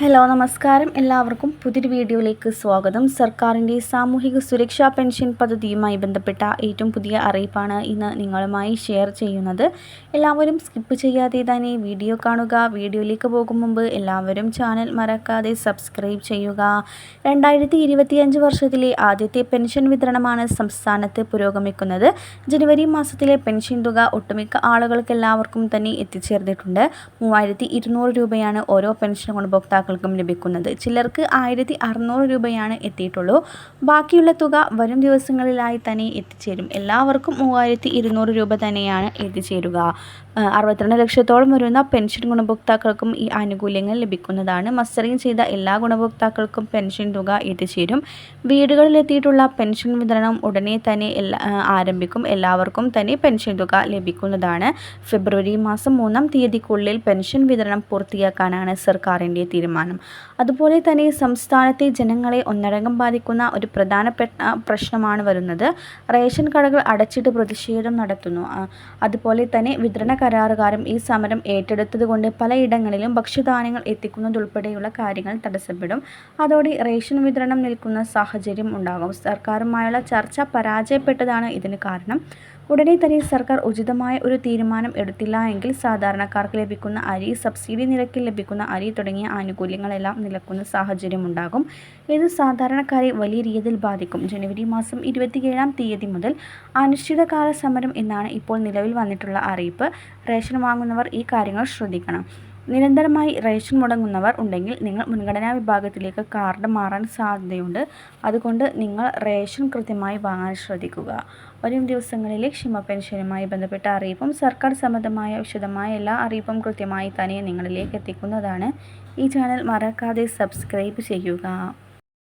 Hello നമസ്കാരം. എല്ലാവർക്കും പുതിയൊരു വീഡിയോയിലേക്ക് സ്വാഗതം. സർക്കാരിന്റെ സാമൂഹിക സുരക്ഷാ പെൻഷൻ പദ്ധതിയുമായി ബന്ധപ്പെട്ട ഏറ്റവും പുതിയ അറിയിപ്പാണ് ഇന്ന് നിങ്ങളുമായി ഷെയർ ചെയ്യുന്നത്. എല്ലാവരും സ്കിപ്പ് ചെയ്യാതെ തന്നെ വീഡിയോ കാണുക. വീഡിയോയിലേക്ക് പോകും മുമ്പ് എല്ലാവരും ചാനൽ മറക്കാതെ സബ്സ്ക്രൈബ് ചെയ്യുക. രണ്ടായിരത്തി ഇരുപത്തിയഞ്ച് വർഷത്തിലെ ആദ്യത്തെ പെൻഷൻ വിതരണമാണ് സംസ്ഥാനത്ത് പുരോഗമിക്കുന്നത്. ജനുവരി മാസത്തിലെ പെൻഷൻ തുക ഒട്ടുമിക്ക ആളുകൾക്ക് എല്ലാവർക്കും തന്നെ എത്തിച്ചേർന്നിട്ടുണ്ട്. മൂവായിരത്തി രൂപയാണ് ഓരോ പെൻഷൻ ഗുണഭോക്താക്കൾക്കും ലഭിക്കുന്നത്. ചിലർക്ക് ആയിരത്തി അറുന്നൂറ് രൂപയാണ് എത്തിയിട്ടുള്ളൂ. ബാക്കിയുള്ള തുക വരും ദിവസങ്ങളിലായി തന്നെ എത്തിച്ചേരും. എല്ലാവർക്കും മൂവായിരത്തി ഇരുന്നൂറ് രൂപ തന്നെയാണ് എത്തിച്ചേരുക. അറുപത്തിരണ്ട് ലക്ഷത്തോളം വരുന്ന പെൻഷൻ ഗുണഭോക്താക്കൾക്കും ഈ ആനുകൂല്യങ്ങൾ ലഭിക്കുന്നതാണ്. മസ്റ്ററിംഗ് ചെയ്ത എല്ലാ ഗുണഭോക്താക്കൾക്കും പെൻഷൻ തുക എത്തിച്ചേരും. വീടുകളിലെത്തിയിട്ടുള്ള പെൻഷൻ വിതരണം ഉടനെ തന്നെ ആരംഭിക്കും. എല്ലാവർക്കും തന്നെ പെൻഷൻ തുക ലഭിക്കുന്നതാണ്. ഫെബ്രുവരി മാസം മൂന്നാം തീയതിക്കുള്ളിൽ പെൻഷൻ വിതരണം പൂർത്തിയാക്കാനാണ് സർക്കാരിന്റെ തീരുമാനം. അതുപോലെ തന്നെ സംസ്ഥാനത്തെ ജനങ്ങളെ ഒന്നടങ്കം ബാധിക്കുന്ന ഒരു പ്രധാനപ്പെട്ട പ്രശ്നമാണ് വരുന്നത്. റേഷൻ കടകൾ അടച്ചിട്ട് പ്രതിഷേധം നടത്തുന്നു. അതുപോലെ തന്നെ വിതരണ കരാറുകാരും ഈ സമരം ഏറ്റെടുത്തതുകൊണ്ട് പലയിടങ്ങളിലും ഭക്ഷ്യധാന്യങ്ങൾ എത്തിക്കുന്നതുൾപ്പെടെയുള്ള കാര്യങ്ങൾ തടസ്സപ്പെടും. അതോടെ റേഷൻ വിതരണം നിൽക്കുന്ന സാഹചര്യം ഉണ്ടാകും. സർക്കാരുമായുള്ള ചർച്ച പരാജയപ്പെട്ടതാണ് ഇതിന് കാരണം. ഉടനെ തന്നെ സർക്കാർ ഉചിതമായ ഒരു തീരുമാനം എടുത്തില്ല എങ്കിൽ സാധാരണക്കാർക്ക് ലഭിക്കുന്ന അരി സബ്സിഡി നിരക്കിൽ ലഭിക്കുന്ന അരി തുടങ്ങിയ ആനുകൂല്യങ്ങളെല്ലാം നിലക്കുന്ന സാഹചര്യമുണ്ടാകും. ഇത് സാധാരണക്കാരെ വലിയ രീതിയിൽ ബാധിക്കും. ജനുവരി മാസം ഇരുപത്തിയേഴാം തീയതി മുതൽ അനിശ്ചിതകാല സമരം എന്നാണ് ഇപ്പോൾ നിലവിൽ വന്നിട്ടുള്ള അറിയിപ്പ്. റേഷൻ വാങ്ങുന്നവർ ഈ കാര്യങ്ങൾ ശ്രദ്ധിക്കണം. നിരന്തരമായി റേഷൻ മുടങ്ങുന്നവർ ഉണ്ടെങ്കിൽ നിങ്ങൾ മുൻഗണനാ വിഭാഗത്തിലേക്ക് കാർഡ് മാറാൻ സാധ്യതയുണ്ട്. അതുകൊണ്ട് നിങ്ങൾ റേഷൻ കൃത്യമായി വാങ്ങാൻ ശ്രദ്ധിക്കുക. വരും ദിവസങ്ങളിലെ ക്ഷമ പെൻഷനുമായി ബന്ധപ്പെട്ട അറിയിപ്പും സർക്കാർ സംബന്ധമായ വിശദമായ എല്ലാ അറിയിപ്പും കൃത്യമായി തന്നെ നിങ്ങളിലേക്ക് എത്തിക്കുന്നതാണ്. ഈ ചാനൽ മറക്കാതെ സബ്സ്ക്രൈബ് ചെയ്യുക.